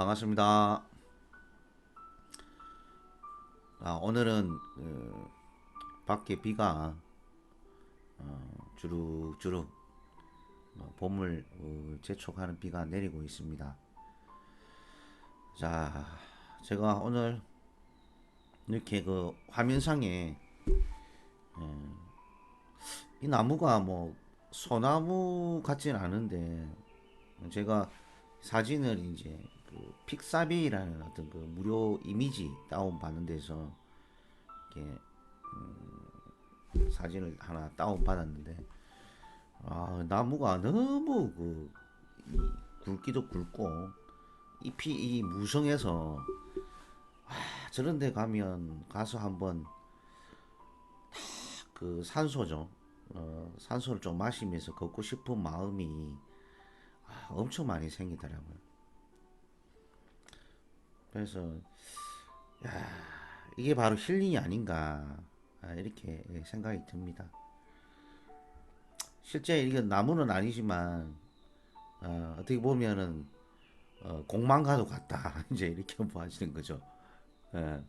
반갑습니다. 아, 오늘은 어, 밖에 비가 어, 주룩주룩 어, 봄을 어, 재촉하는 비가 내리고 있습니다. 자, 제가 오늘 이렇게 그 화면상에 어, 이 나무가 뭐 소나무 같진 않은데 제가 사진을 이제 그 픽사비라는 어떤 그 무료 이미지 다운 받는 데서 이렇게 음, 사진을 하나 다운 받았는데 아 나무가 너무 그 이, 굵기도 굵고 잎이 이 무성해서 아, 저런 데 가면 가서 한번 그 산소죠 어, 산소를 좀 마시면서 걷고 싶은 마음이 아, 엄청 많이 생기더라고요. 그래서 야, 이게 바로 힐링이 아닌가 아, 이렇게 생각이 듭니다. 실제 이게 나무는 아니지만 어, 떻게 보면은 어, 공망가도 같다 이제 이렇게 보아지는 거죠. 예.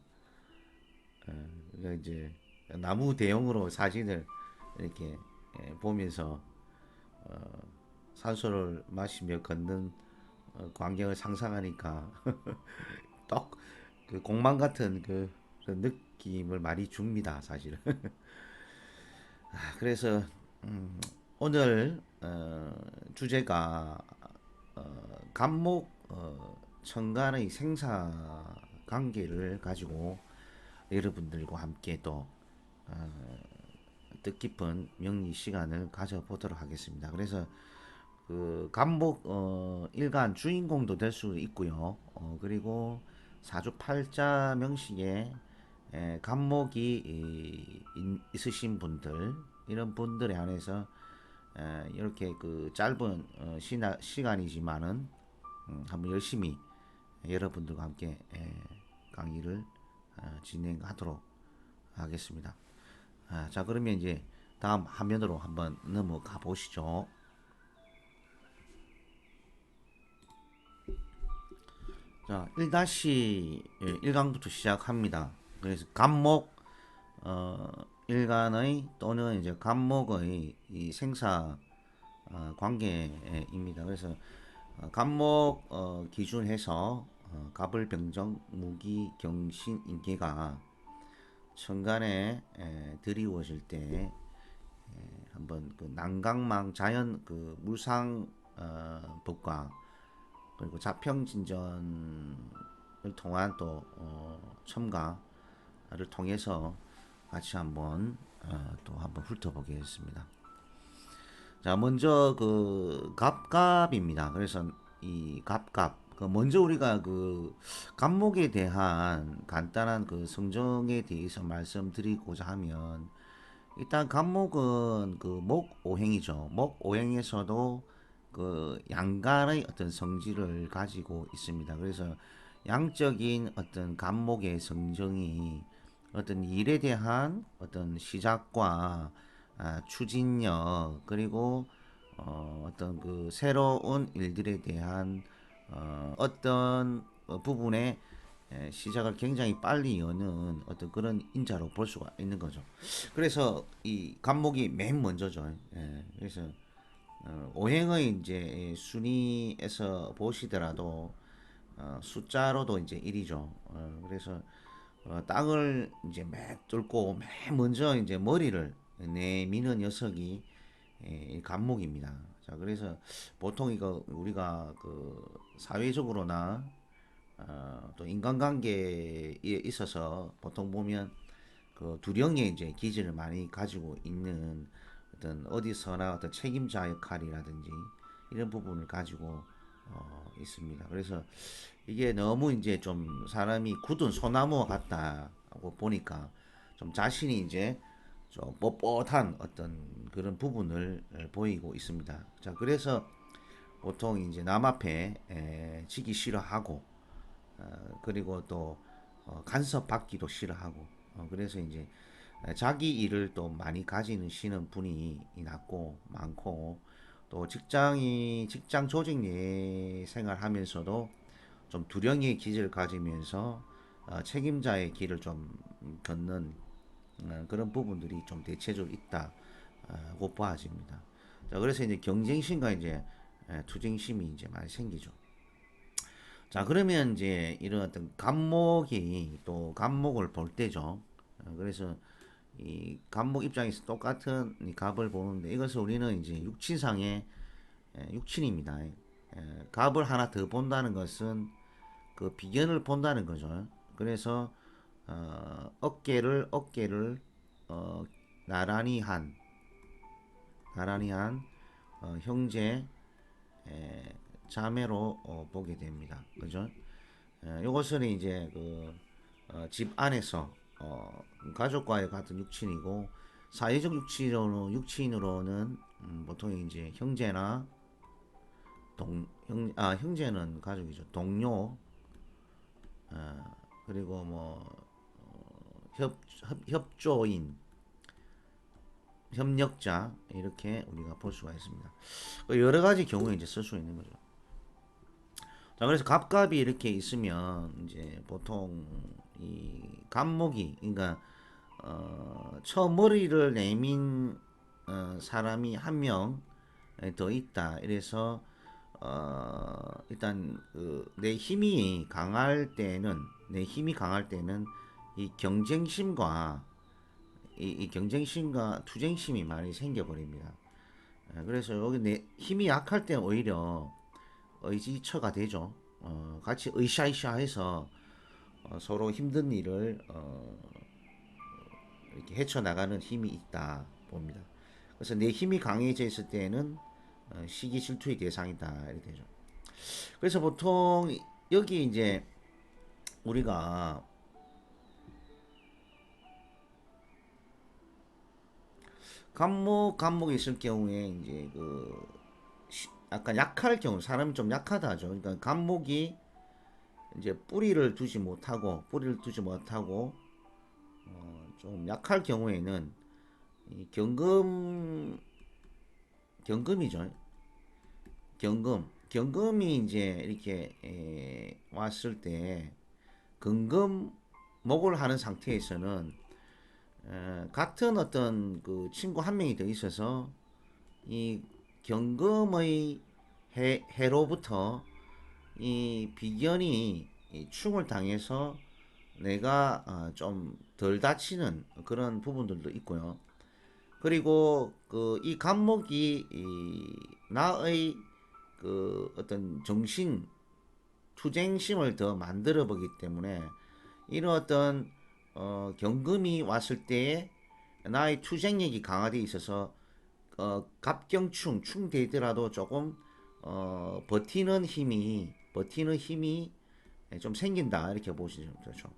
예, 그러니까 이제 나무 대용으로 사진을 이렇게 예, 보면서 어, 산소를 마시며 걷는 어, 광경을 상상하니까 떡그 공망 같은 그, 그 느낌을 많이 줍니다 사실은 아, 그래서 음, 오늘 어, 주제가 어, 감목 어, 청간의 생사 관계를 가지고 여러분들과 함께 또 어, 뜻깊은 명리 시간을 가져보도록 하겠습니다. 그래서 그 감목 어, 일간 주인공도 될 수 있고요. 어, 그리고 사주팔자 명식에 에, 감목이 이, 인- 있으신 분들 이런 분들에 한해서 에, 이렇게 그 짧은 어, 시간이지만은 음, 한번 열심히 여러분들과 함께 에, 강의를 어, 진행하도록 하겠습니다. 아, 자 그러면 이제 다음 화면으로 한번 넘어가 보시죠. 자, 1다시 1강부터 시작합니다. 그래서 간목 어, 일간의 또는 이제 간목의 이 생사 어, 관계입니다. 그래서 어, 간목 어, 기준해서 어, 갑을 병정 무기 경신 인계가 천간에 에, 드리워질 때 에, 한번 그 난강망 자연 그 물상 어, 법과 그리고 자평진전을 통한 또 어, 첨가를 통해서 같이 한번 어, 또 한번 훑어보겠습니다. 자 먼저 그 갑갑입니다. 그래서 이 갑갑 그 먼저 우리가 그 갑목에 대한 간단한 그 성정에 대해서 말씀드리고자 하면 일단 갑목은 그 목오행이죠. 목오행에서도 그 양간의 어떤 성질을 가지고 있습니다. 그래서 양적인 어떤 간목의 성정이 어떤 일에 대한 어떤 시작과 아, 추진력 그리고 어, 어떤 그 새로운 일들에 대한 어, 어떤 어, 부분에 에, 시작을 굉장히 빨리 여는 어떤 그런 인자로 볼 수가 있는 거죠. 그래서 이 간목이 맨 먼저죠. 예, 그래서 어, 오행의 이제 순위에서 보시더라도 어, 숫자로도 이제 1이죠. 어, 그래서 어, 땅을 이제 맥 뚫고 맨 먼저 이제 머리를 내미는 녀석이 예, 이 간목입니다. 자, 그래서 보통 이거 우리가 그 사회적으로나 어, 또 인간관계에 있어서 보통 보면 그 두령의 이제 기질을 많이 가지고 있는 어떤 어디서나 어떤 책임자 역할이라든지 이런 부분을 가지고 어, 있습니다. 그래서 이게 너무 이제 좀 사람이 굳은 소나무와 같다고 보니까 좀 자신이 이제 좀 뻣뻣한 어떤 그런 부분을 보이고 있습니다. 자, 그래서 보통 이제 남 앞에 에, 지기 싫어하고 어, 그리고 또 어, 간섭 받기도 싫어하고 어, 그래서 이제 자기 일을 또 많이 가지는 시는 분이 낮고 많고 또 직장이 직장 조직 내 생활하면서도 좀 두령의 기질을 가지면서 어, 책임자의 길을 좀 걷는 어, 그런 부분들이 좀 대체적으로 있다고 봐집니다. 자, 그래서 이제 경쟁심과 이제 예, 투쟁심이 이제 많이 생기죠. 자, 그러면 이제 이런 어떤 감목이 또 감목을 볼 때죠. 어, 그래서 이 감목 입장에서 똑같은 이 갑을 보는데 이것을 우리는 이제 육친상의 예, 육친입니다. 예, 갑을 하나 더 본다는 것은 그 비견을 본다는 거죠. 그래서 어, 어깨를 어깨를 어, 나란히 한 나란히 한 어, 형제 에, 자매로 어, 보게 됩니다. 그죠? 에, 이것은 이제 그 어, 집 안에서 어, 가족과의 같은 육친이고 사회적 육친으로 육친으로는 음, 보통 이제 형제나 동 형, 아 형제는 가족이죠. 동료 아, 그리고 뭐 어, 협, 협 협조인 협력자 이렇게 우리가 볼 수가 있습니다. 그 여러 가지 경우에 이제 쓸 수 있는 거죠. 자 그래서 갑갑이 이렇게 있으면 이제 보통 이 갑목이 그러니까 어, 처 머리를 내민 어, 사람이 한 명 더 있다. 이래서 어, 일단 그, 내 힘이 강할 때는 내 힘이 강할 때는 이 경쟁심과 이, 이 경쟁심과 투쟁심이 많이 생겨버립니다. 예, 그래서 여기 내 힘이 약할 때 오히려 의지처가 되죠. 어, 같이 으쌰으쌰해서 어, 서로 힘든 일을 어, 이렇게 헤쳐나가는 힘이 있다 봅니다. 그래서 내 힘이 강해져 있을 때는 어, 시기 질투의 대상이다 이렇게 되죠. 그래서 보통 여기 이제 우리가 간목 간목이 있을 경우에 이제 그 시- 약간 약할 경우 사람이 좀 약하다죠. 그러니까 간목이 이제 뿌리를 두지 못하고 뿌리를 두지 못하고 어, 좀 약할 경우에는 이 경금 경금이죠. 경금 경금이 이제 이렇게 에, 왔을 때 근금 목을 하는 상태에서는 에, 같은 어떤 그 친구 한 명이 더 있어서 이 경금의 해, 해로부터 이 비견이 이 충을 당해서 내가 어, 좀덜 다치는 그런 부분들도 있고요. 그리고 그 이 감목이 이 나의 그 어떤 정신 투쟁심을 더 만들어 보기 때문에 이런 어떤 어, 경금이 왔을 때에 나의 투쟁력이 강화되어 있어서 어, 갑경충 충되더라도 조금 어, 버티는 힘이 버티는 힘이 좀 생긴다 이렇게 보시면 되죠.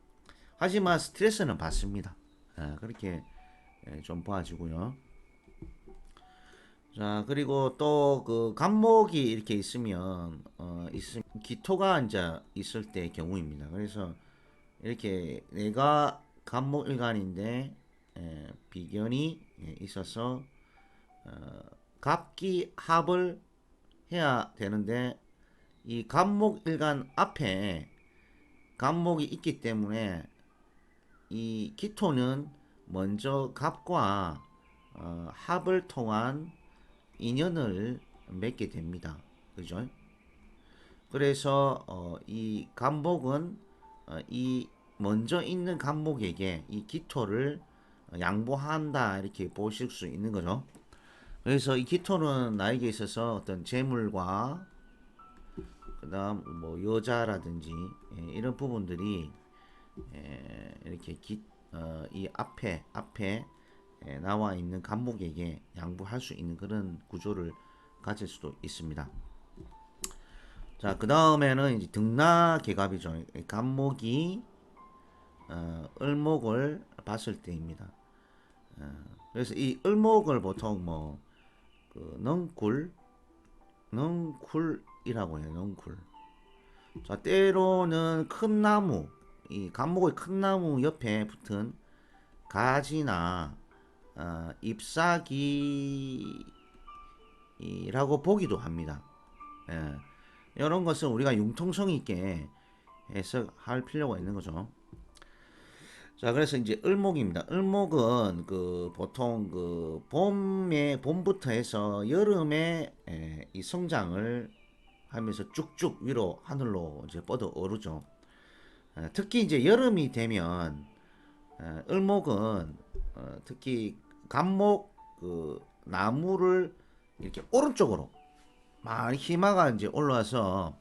하지만 스트레스는 받습니다. 예, 그렇게 예, 좀 봐주고요. 자 그리고 또 그 간목이 이렇게 있으면 어 있음 기토가 이제 있을 때 경우입니다. 그래서 이렇게 내가 간목 일간인데 예, 비견이 예, 있어서 어, 갑기 합을 해야 되는데 이 간목 일간 앞에 간목이 있기 때문에 이 기토는 먼저 갑과 어, 합을 통한 인연을 맺게 됩니다. 그죠? 그래서 어, 이 간목은 어, 이 먼저 있는 간목에게 이 기토를 양보한다 이렇게 보실 수 있는 거죠. 그래서 이 기토는 나에게 있어서 어떤 재물과 그 다음 뭐 여자라든지 예, 이런 부분들이 예, 이렇게 기, 어, 이 앞에 앞에 예, 나와 있는 간목에게 양보할 수 있는 그런 구조를 가질 수도 있습니다. 자, 그 다음에는 이제 등나 개갑이죠. 이 간목이 어, 을목을 봤을 때입니다. 어, 그래서 이 을목을 보통 뭐 그 넝굴, 넝굴 이라고 해요. 넝굴. 자, 때로는 큰 나무, 이 간목의 큰 나무 옆에 붙은 가지나 어, 잎사귀라고 보기도 합니다. 예. 이런 것은 우리가 융통성 있게 해석할 필요가 있는 거죠. 자, 그래서 이제 을목입니다. 을목은 그 보통 그 봄에 봄부터 해서 여름에 에, 이 성장을 하면서 쭉쭉 위로 하늘로 이제 뻗어 오르죠. 어, 특히 이제 여름이 되면 어, 을목은 어, 특히 감목 그 나무를 이렇게 오른쪽으로 많이 희마가 이제 올라와서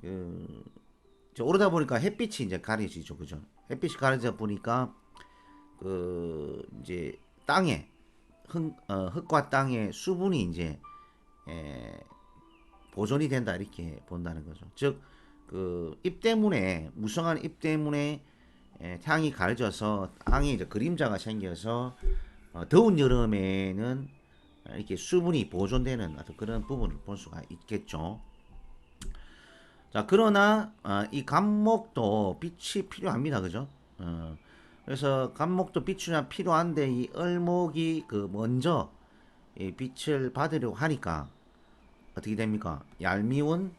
그 오르다 보니까 햇빛이 이제 가려지죠, 그죠? 햇빛이 가려져 보니까 그 이제 땅에 흙, 어, 흙과 땅의 수분이 이제 에, 보존이 된다 이렇게 본다는 거죠. 즉 그 잎 때문에 무성한 잎 때문에 에, 태양이 가려져서 땅에 이제 그림자가 생겨서 어, 더운 여름에는 이렇게 수분이 보존되는 어떤 그런 부분을 볼 수가 있겠죠. 자 그러나 어, 이 감목도 빛이 필요합니다, 그죠? 어, 그래서 감목도 빛이 필요한데 이 을목이 그 먼저 이 빛을 받으려고 하니까 어떻게 됩니까? 얄미운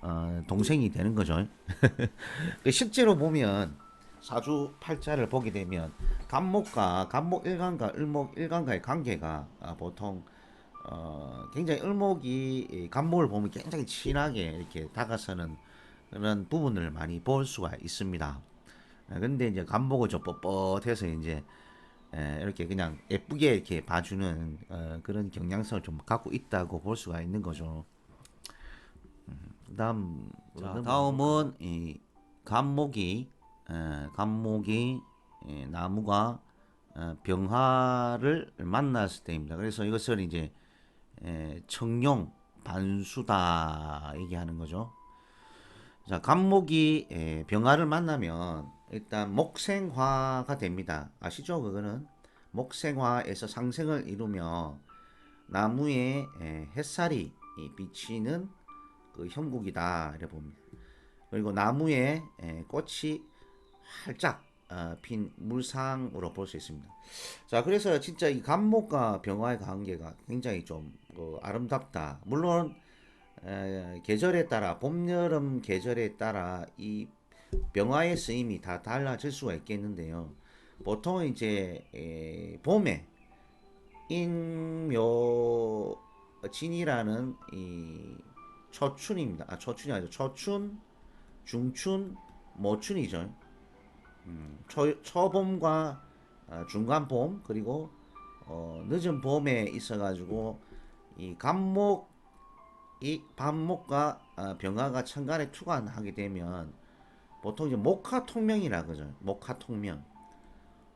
어, 동생이 되는 거죠. 그 실제로 보면 사주 팔자를 보게 되면 간목과 간목 일간과 을목 일간과의 관계가 아, 보통 어, 굉장히 을목이 이 간목을 보면 굉장히 친하게 이렇게 다가서는 그런 부분을 많이 볼 수가 있습니다. 아, 근데 이제 간목을 좀 뻣뻣해서 이제 에, 이렇게 그냥 예쁘게 이렇게 봐주는 어, 그런 경향성을 좀 갖고 있다고 볼 수가 있는 거죠. 다음 자, 다음은 이 감목이 에, 감목이 에, 나무가 어, 병화를 만났을 때입니다. 그래서 이것을 이제 에, 청룡 반수다 얘기하는 거죠. 자, 감목이 에, 병화를 만나면 일단 목생화가 됩니다. 아시죠? 그거는 목생화에서 상생을 이루며 나무에 에, 햇살이 이, 비치는 그 형국이다 이래 봅니다. 그리고 나무에 에, 꽃이 활짝 어, 핀 물상으로 볼 수 있습니다. 자, 그래서 진짜 이 감목과 병화의 관계가 굉장히 좀 어, 아름답다. 물론 에, 계절에 따라 봄, 여름 계절에 따라 이 병화의 쓰임이 다 달라질 수가 있겠는데요. 보통 이제 에, 봄에 인묘진이라는 이 초춘입니다. 아 초춘이 아니죠. 초춘, 중춘, 모춘이죠. 음, 초, 초봄과 어, 중간봄 그리고 어, 늦은 봄에 있어가지고 이 감목 이 반목과 어, 병화가 천간에 투관하게 되면 보통 이제 목화 통명이라 그러죠. 목화 통명,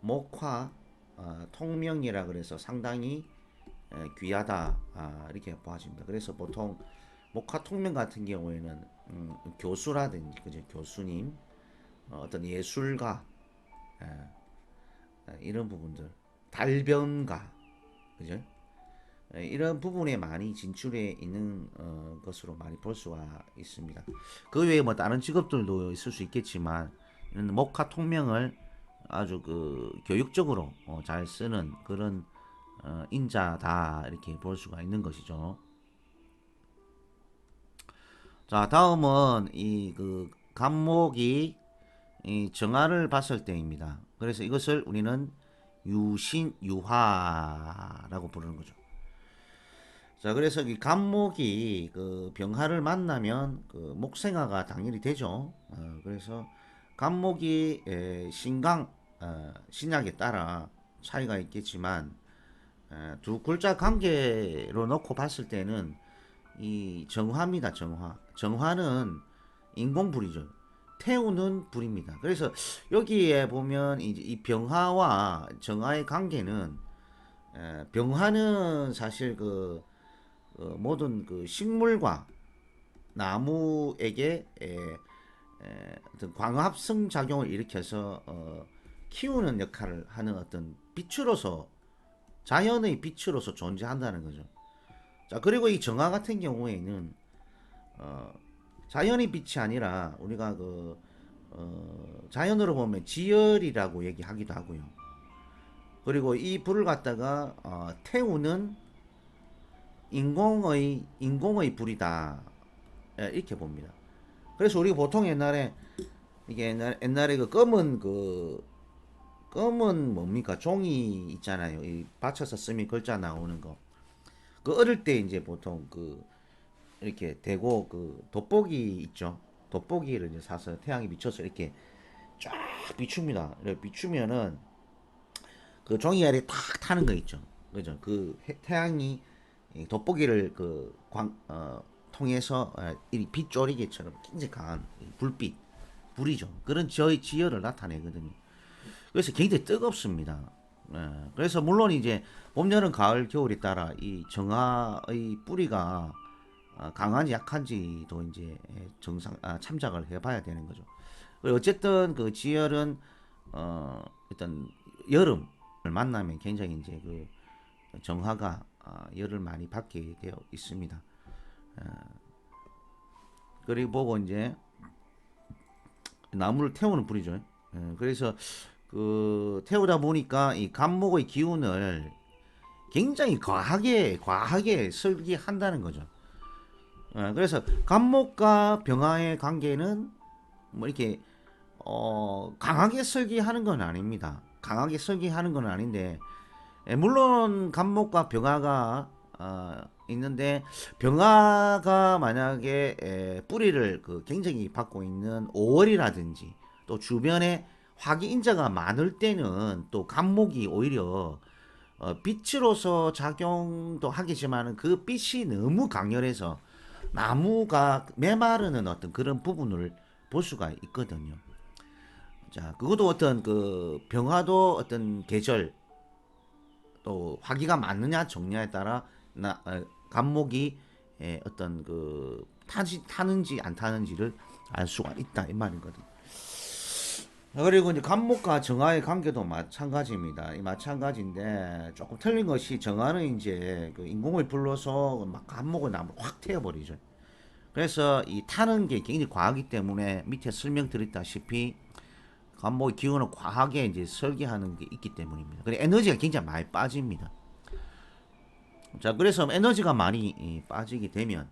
목화 어, 통명이라 그래서 상당히 에, 귀하다 아, 이렇게 보아집니다. 그래서 보통 목화 통명 같은 경우에는 음, 교수라든지 그죠? 교수님 어, 어떤 예술가 에, 에, 이런 부분들. 달변가. 그죠? 에, 이런 부분에 많이 진출해 있는 어, 것으로 많이 볼 수가 있습니다. 그 외에 뭐 다른 직업들도 있을 수 있겠지만 이런 목화 통명을 아주 그 교육적으로 어, 잘 쓰는 그런 어, 인자다 이렇게 볼 수가 있는 것이죠. 자 다음은 이그 감목이 이 정화를 봤을 때입니다. 그래서 이것을 우리는 유신 유화라고 부르는 거죠. 자, 그래서 이 감목이 그 병화를 만나면 그 목생화가 당연히 되죠. 어, 그래서 감목이 에, 신강 어, 신약에 따라 차이가 있겠지만 에, 두 글자 관계로 놓고 봤을 때는 이 정화입니다. 정화. 정화는 인공 불이죠. 태우는 불입니다. 그래서 여기에 보면 이제 이 병화와 정화의 관계는 에, 병화는 사실 그 어, 모든 그 식물과 나무에게 에, 에, 어떤 광합성 작용을 일으켜서 어, 키우는 역할을 하는 어떤 빛으로서 자연의 빛으로서 존재한다는 거죠. 자 그리고 이 정화 같은 경우에는 어, 자연의 빛이 아니라 우리가 그 어, 자연으로 보면 지열이라고 얘기하기도 하고요. 그리고 이 불을 갖다가 어, 태우는 인공의 인공의 불이다 예, 이렇게 봅니다. 그래서 우리가 보통 옛날에 이게 옛날, 옛날에 그 검은 그 검은 뭡니까 종이 있잖아요. 이 받쳐서 쓰면 글자 나오는 거. 그 어릴 때 이제 보통 그 이렇게 대고 그 돋보기 있죠. 돋보기를 이제 사서 태양이 비쳐서 이렇게 쫙 비춥니다. 이렇게 비추면은 그 종이 알이 탁 타는 거 있죠. 그죠? 그 해- 태양이 이 돋보기를 그 광, 어, 통해서 어, 이 빛조리개처럼 굉장히 강한 이 불빛, 불이죠. 그런 저희 지열을 나타내거든요. 그래서 굉장히 뜨겁습니다. 예, 그래서 물론 이제 봄, 여름, 가을, 겨울에 따라 이 정화의 뿌리가 아, 강한지 약한지도 이제 정상 아, 참작을 해봐야 되는 거죠. 어쨌든 그 지열은 어 일단 여름을 만나면 굉장히 이제 그 정화가 아, 열을 많이 받게 되어 있습니다. 어, 그리고 보고 이제 나무를 태우는 불이죠. 예, 그래서 그 태우다 보니까 이 감목의 기운을 굉장히 과하게 과하게 설기한다는 거죠. 어, 그래서 감목과 병화의 관계는 뭐 이렇게 어, 강하게 설기하는 건 아닙니다. 강하게 설기하는 건 아닌데 예, 물론 감목과 병화가 어, 있는데 병화가 만약에 에, 뿌리를 그 굉장히 받고 있는 5월이라든지 또 주변에 화기 인자가 많을 때는 또 감목이 오히려 어, 빛으로서 작용도 하겠지만 그 빛이 너무 강렬해서 나무가 메마르는 어떤 그런 부분을 볼 수가 있거든요. 자, 그것도 어떤 그 병화도 어떤 계절 또 화기가 많느냐 적냐에 따라 나 어, 감목이 에, 어떤 그 타지 타는지 안 타는지를 알 수가 있다 이 말이거든. 그리고 이제 감목과 정화의 관계도 마찬가지입니다. 이 마찬가지인데 조금 틀린 것이 정화는 이제 그 인공을 불러서 막 감목을 나무 확 태워버리죠. 그래서 이 타는 게 굉장히 과하기 때문에 밑에 설명 드렸다시피 감목의 기운을 과하게 이제 설계하는 게 있기 때문입니다. 그래 에너지가 굉장히 많이 빠집니다. 자, 그래서 에너지가 많이 이, 빠지게 되면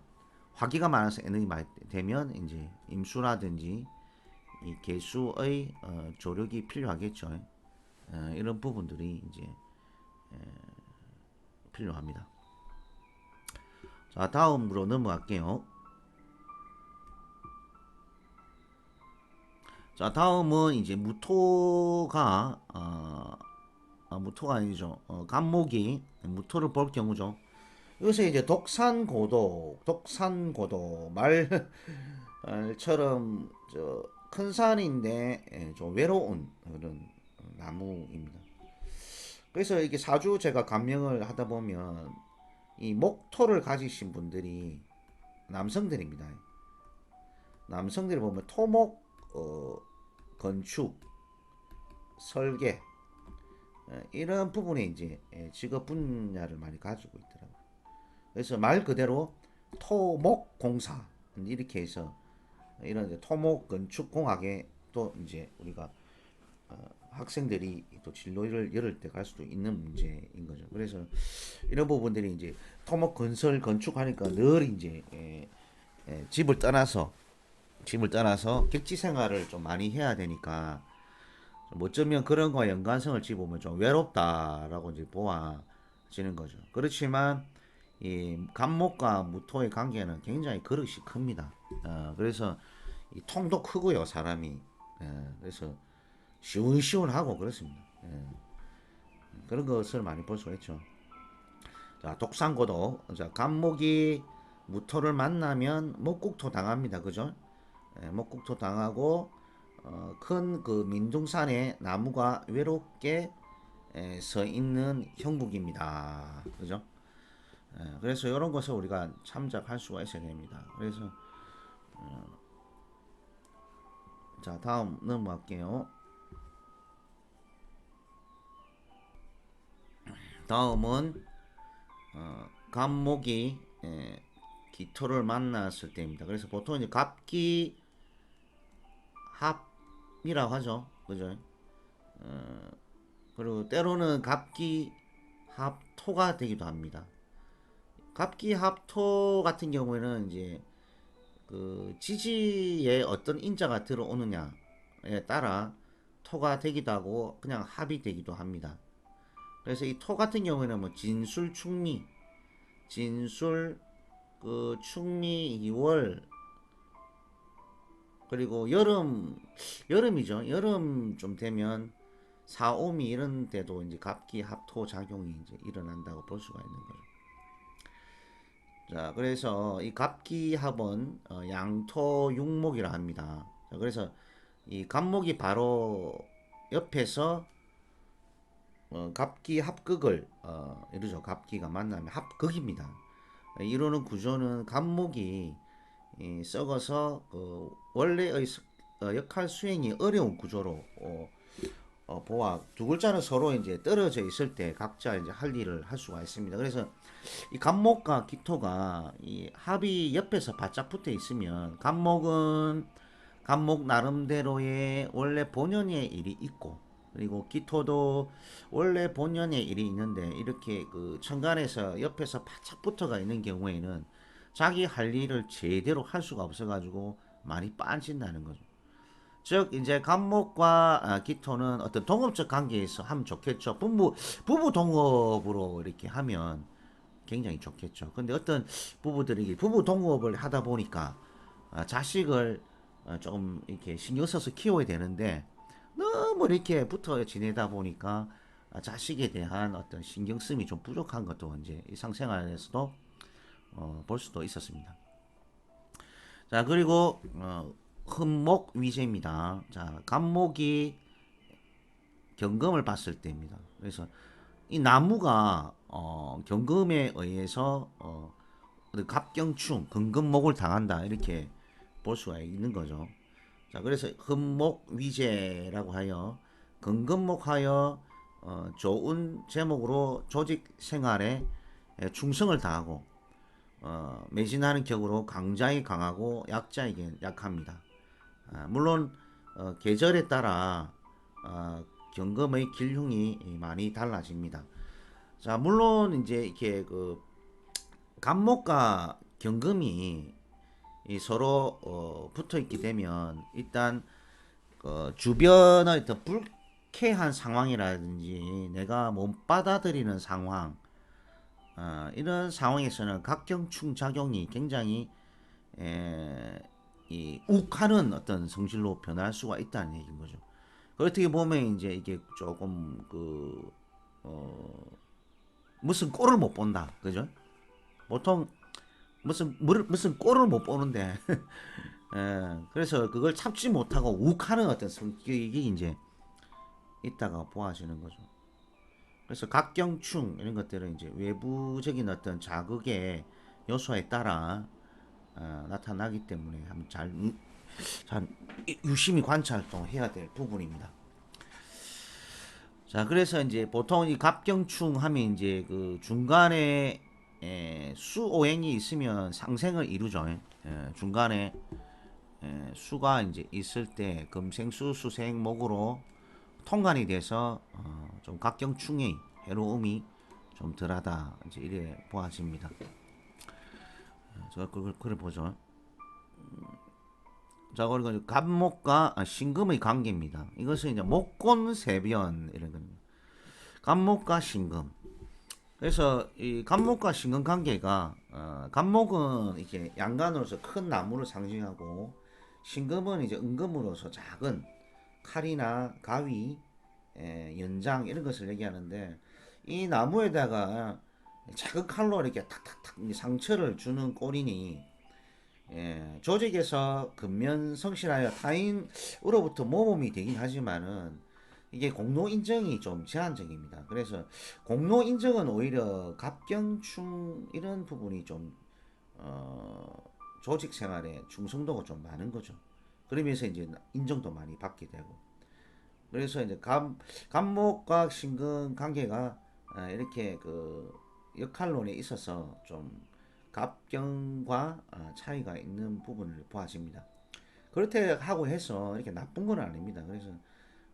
화기가 많아서 에너지 많이 되면 이제 임수라든지 이 개수의 어, 조력이 필요하겠죠. 어, 이런 부분들이 이제 에, 필요합니다. 자, 다음으로 넘어갈게요. 자, 다음은 이제 무토가 어, 아, 무토가 아니죠. 어, 간목이 무토를 볼 경우죠. 여기서 이제 독산고도, 독산고도 말처럼 저 큰 산인데 예, 좀 외로운 그런 나무입니다. 그래서 이게 사주 제가 감명을 하다 보면 이 목토를 가지신 분들이 남성들입니다. 남성들이 보면 토목, 어, 건축, 설계 어, 이런 부분에 이제 예, 직업 분야를 많이 가지고 있더라고요. 그래서 말 그대로 토목 공사 이렇게 해서 이런 토목 건축 공학에 또 이제 우리가 어, 학생들이 또 진로를 열을 때 갈 수도 있는 문제인 거죠. 그래서 이런 부분들이 이제 토목 건설 건축하니까 늘 이제 예, 예, 집을 떠나서 집을 떠나서 객지 생활을 좀 많이 해야 되니까 좀 어쩌면 그런 거와 연관성을 집으면 좀 외롭다라고 이제 보아지는 거죠. 그렇지만 이 간목과 무토의 관계는 굉장히 그릇이 큽니다. 어, 그래서 이 통도 크고요 사람이. 예, 그래서 시원시원하고 그렇습니다. 예. 그런 것을 많이 볼 수가 있죠. 자 독산고도 자 간목이 무토를 만나면 목국토 당합니다. 그죠? 예, 목국토 당하고 어, 큰그 민둥산에 나무가 외롭게 에, 서 있는 형국입니다. 그죠? 예, 그래서 이런 것을 우리가 참작할 수가 있어야 됩니다. 그래서 어, 자 다음 넘어갈게요. 다음은 어, 갑목이 에, 기토를 만났을 때입니다. 그래서 보통 이제 갑기 합이라고 하죠. 그죠? 어, 그리고 때로는 갑기 합토가 되기도 합니다. 갑기 합토 같은 경우에는 이제 그 지지에 어떤 인자가 들어오느냐 토에 따라 토가 되기도 하고 그냥 합이 되기도 합니다. 그래서 이 토 같은 경우에는 뭐 진술 충미, 진술 그 충미 2월 그리고 여름 여름이죠. 여름 좀 되면 사오미 이런 데도 이제 갑기 합토 작용이 이제 일어난다고 볼 수가 있는 거죠. 자, 그래서 이 갑기 합은 어, 양토 육목이라 합니다. 자, 그래서 이 갑목이 바로 옆에서 어, 갑기 합극을 어, 이루죠. 갑기가 만나면 합극입니다. 이루는 구조는 갑목이 이, 썩어서 그 원래의 스- 어, 역할 수행이 어려운 구조로 어, 어, 보아 두 글자는 서로 이제 떨어져 있을 때 각자 이제 할 일을 할 수가 있습니다. 그래서 이 간목과 기토가 이 합이 옆에서 바짝 붙어 있으면 간목은 간목 나름대로의 원래 본연의 일이 있고 그리고 기토도 원래 본연의 일이 있는데 이렇게 그 천간에서 옆에서 바짝 붙어가 있는 경우에는 자기 할 일을 제대로 할 수가 없어가지고 많이 빠진다는 거죠. 즉 이제 간목과 아, 기토는 어떤 동업적 관계에서 하면 좋겠죠. 부부 부부 동업으로 이렇게 하면 굉장히 좋겠죠. 근데 어떤 부부들이 부부 동업을 하다 보니까 아, 자식을 어, 조금 이렇게 신경 써서 키워야 되는데 너무 이렇게 붙어 지내다 보니까 아, 자식에 대한 어떤 신경 쓰임이 좀 부족한 것도 이제 일상생활에서도 어, 볼 수도 있었습니다. 자 그리고 어, 흠목 위제입니다. 자 간목이 경금을 봤을 때입니다. 그래서 이 나무가 어, 경금에 의해서 어, 그 갑경충, 근금목을 당한다 이렇게 볼 수가 있는 거죠. 자, 그래서 흠목 위제라고 하여 근금목하여 어, 좋은 제목으로 조직 생활에 에, 충성을 다하고 어, 매진하는 격으로 강자에 강하고 약자에게 약합니다. 아, 물론 어, 계절에 따라 어, 경금의 길흉이 많이 달라집니다. 자, 물론 이제 이렇게 그 간목과 경금이 이 서로 어, 붙어 있게 되면 일단 어, 주변의 어떤 불쾌한 상황이라든지 내가 못 받아들이는 상황 어, 이런 상황에서는 각경충 작용이 굉장히 에, 이 욱하는 어떤 성질로 변할 수가 있다는 얘기인 거죠. 그 어떻게 보면 이제 이게 조금 그 어, 무슨 꼴을 못 본다, 그죠? 보통 무슨 물, 무슨 꼴을 못 보는데, 예, 그래서 그걸 참지 못하고 욱하는 어떤 성격이 이제 있다가 보아지는 거죠. 그래서 각경충 이런 것들은 이제 외부적인 어떤 자극의 요소에 따라 어, 나타나기 때문에 한번 잘, 음, 잘 유심히 관찰 또 해야 될 부분입니다. 자, 그래서 이제 보통 이 갑경충 하면 이제 그 중간에 에, 수오행이 있으면 상생을 이루죠. 에, 중간에 에, 수가 이제 있을 때 금생수 수생 목으로 통관이 돼서 어, 좀 각경충의 해로움이 좀 덜하다 이제 이래 보아집니다. 어, 제가 그걸 그래 보죠. 음, 자 그리고 갑목과 아, 신금의 관계입니다. 이것은 이제 목곤세변 이런 겁니다. 갑목과 신금. 그래서 이 갑목과 신금 관계가 어, 갑목은 이렇게 양간으로서 큰 나무를 상징하고 신금은 이제 은금으로서 작은 칼이나 가위, 에, 연장 이런 것을 얘기하는데 이 나무에다가 작은 칼로 이렇게 탁탁탁 이 상처를 주는 꼴이니 예, 조직에서 근면 성실하여 타인으로부터 모범이 되긴 하지만은 이게 공로 인정이 좀 제한적입니다. 그래서 공로 인정은 오히려 갑경충 이런 부분이 좀 어, 조직 생활에 충성도가 좀 많은 거죠. 그러면서 이제 인정도 많이 받게 되고 그래서 이제 감 감목과 신금 관계가 아, 이렇게 그 역할론에 있어서 좀 갑경과 아, 차이가 있는 부분을 보아집니다. 그렇게 하고 해서 이렇게 나쁜 건 아닙니다. 그래서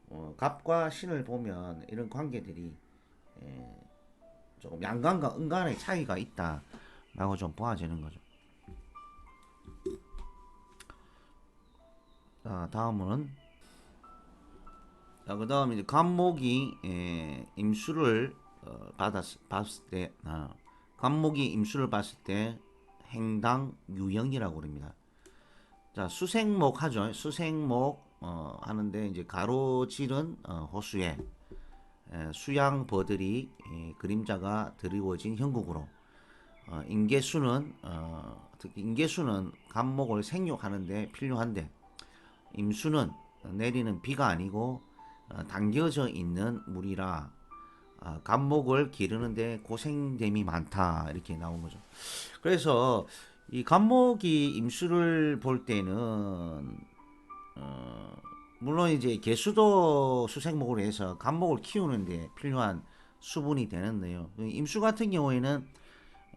어, 갑과 신을 보면 이런 관계들이 에, 조금 양간과 음간의 차이가 있다라고 좀 보아지는 거죠. 자, 다음은 자, 그 다음 이제 간목이 에, 임수를 어, 받았 봤을 때 아, 간목이 임수를 봤을 때 행당 유형이라고 그럽니다. 자, 수생목 하죠. 수생목 어, 하는데 이제 가로질은 어, 호수에 에, 수양 버들이 에, 그림자가 드리워진 형국으로 어, 인계수는 어, 특히 인계수는 간목을 생육하는데 필요한데 임수는 내리는 비가 아니고 어, 당겨져 있는 물이라 어, 간목을 기르는데 고생됨이 많다 이렇게 나온 거죠. 그래서 이 간목이 임수를 볼 때는 어, 물론 이제 개수도 수생목으로 해서 간목을 키우는데 필요한 수분이 되는데요. 그 임수 같은 경우에는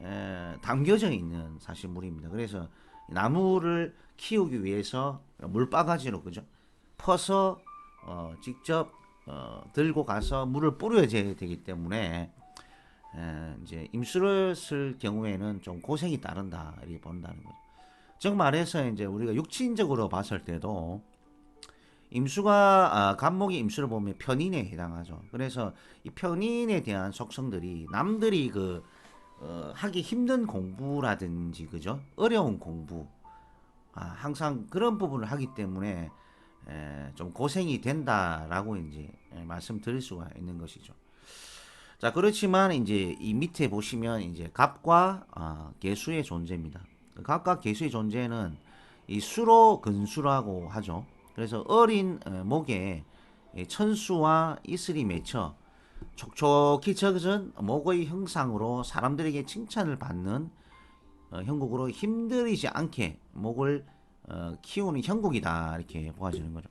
에, 담겨져 있는 사실 물입니다. 그래서 나무를 키우기 위해서 물바가지로 그죠? 퍼서 어, 직접 어, 들고 가서 물을 뿌려줘야 되기 때문에 에, 이제 임수를 쓸 경우에는 좀 고생이 따른다 이렇게 본다는 거죠. 즉 말해서 이제 우리가 육친적으로 봤을 때도 임수가 아, 간목이 임수를 보면 편인에 해당하죠. 그래서 이 편인에 대한 속성들이 남들이 그 어, 하기 힘든 공부라든지 그죠? 어려운 공부 아, 항상 그런 부분을 하기 때문에 에, 좀 고생이 된다라고 이제 에, 말씀드릴 수가 있는 것이죠. 자 그렇지만 이제 이 밑에 보시면 이제 갑과 아, 개수의 존재입니다. 갑과 개수의 존재는 이 수로 근수라고 하죠. 그래서 어린 에, 목에 이 천수와 이슬이 맺혀 촉촉히 젖은 목의 형상으로 사람들에게 칭찬을 받는 어, 형국으로 힘들이지 않게 목을 어, 키우는 형국이다 이렇게 보아지는 거죠.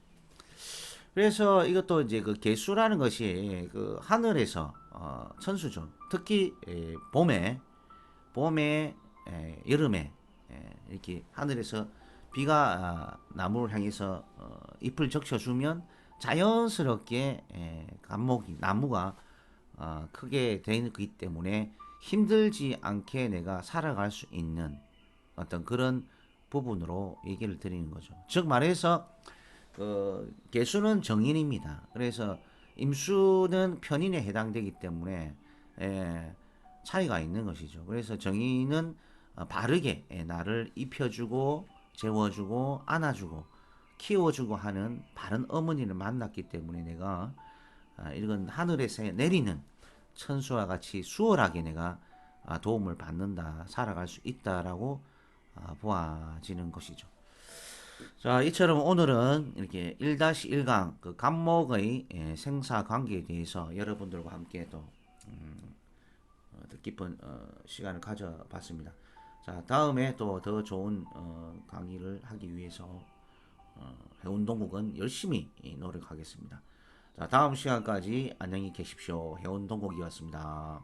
그래서 이것도 이제 그 개수라는 것이 그 하늘에서 어, 천수죠. 특히 에, 봄에 봄에 에, 여름에 에, 이렇게 하늘에서 비가 아, 나무를 향해서 어, 잎을 적셔주면 자연스럽게 에, 감목이 나무가 어, 크게 되기 때문에 힘들지 않게 내가 살아갈 수 있는 어떤 그런 부분으로 얘기를 드리는 거죠. 즉 말해서 그 개수는 정인입니다. 그래서 임수는 편인에 해당되기 때문에 에, 차이가 있는 것이죠. 그래서 정인은 어, 바르게 에, 나를 입혀주고 재워주고 안아주고 키워주고 하는 바른 어머니를 만났기 때문에 내가 아, 이건 하늘에서 내리는 천수와 같이 수월하게 내가 아, 도움을 받는다, 살아갈 수 있다라고 아, 보아지는 것이죠. 자, 이처럼 오늘은 이렇게 1-1강 그 간목의 예, 생사 관계에 대해서 여러분들과 함께 또 음, 어, 뜻깊은 어, 시간을 가져봤습니다. 자, 다음에 또 더 좋은 어, 강의를 하기 위해서 어, 해운동국은 열심히 노력하겠습니다. 자, 다음 시간까지 안녕히 계십시오. 해운동국이었습니다.